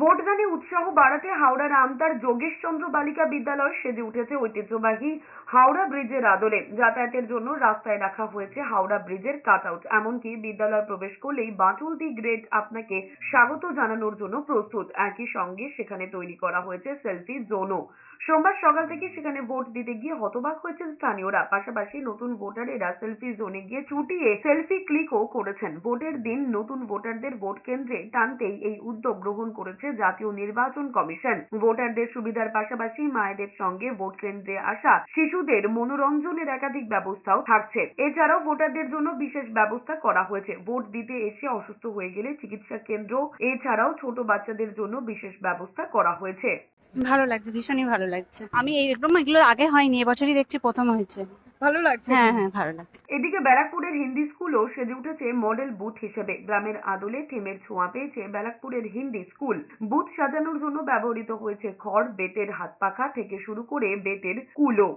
ভোটদানে উৎসাহ বাড়াতে হাওড়ার আমতার যোগেশচন্দ্র বালিকা বিদ্যালয় সেজে উঠেছে ঐতিহ্যবাহী হাওড়া ব্রিজের আদলে। যাতায়াতের জন্য রাস্তায় রাখা হয়েছে হাওড়া ব্রিজের কাট আউট এমনকি বিদ্যালয় প্রবেশ করলেই বাটুল দি গ্রেট আপনাকে স্বাগত জানানোর জন্য প্রস্তুত। একই সঙ্গে সেখানে তৈরি করা হয়েছে সেলফি জোনও। সোমবার সকাল থেকে সেখানে ভোট দিতে গিয়ে হতবাক হয়েছেন স্থানীয়রা। পাশাপাশি নতুন ভোটারেরা সেলফি জোনে গিয়ে ছুটিয়ে সেলফি ক্লিকও করেছেন। ভোটের দিন নতুন ভোটারদের ভোট কেন্দ্রে টানতেই এই উদ্যোগ গ্রহণ করেছে জাতীয় নির্বাচন কমিশন ভোটারদের সুবিধার পাশাপাশি মায়েদের সঙ্গে ভোট কেন্দ্রে আসা শিশুদের মনোরঞ্জনের একাধিক ব্যবস্থাও থাকছে। এছাড়াও ভোটারদের জন্য বিশেষ ব্যবস্থা করা হয়েছে। ভোট দিতে এসে অসুস্থ হয়ে গেলে চিকিৎসা কেন্দ্র, এছাড়াও ছোট বাচ্চাদের জন্য বিশেষ ব্যবস্থা করা হয়েছে। ভালো লাগছে, ভীষণই ভালো লাগছে। আমি এরকম এগুলো আগে হয়নি, এবছরই দেখছি প্রথম হয়েছে। ভালো লাগছে হ্যাঁ হ্যাঁ ভালো লাগছে। এদিকে ব্যারাকপুরের হিন্দি স্কুলও সেজে উঠেছে মডেল বুথ হিসেবে। গ্রামের আদলে থেমের ছোঁয়া পেয়েছে ব্যারাকপুরের হিন্দি স্কুল। বুথ সাজানোর জন্য ব্যবহৃত হয়েছে খড় বেতের হাত পাখা থেকে শুরু করে বেতের কুলো।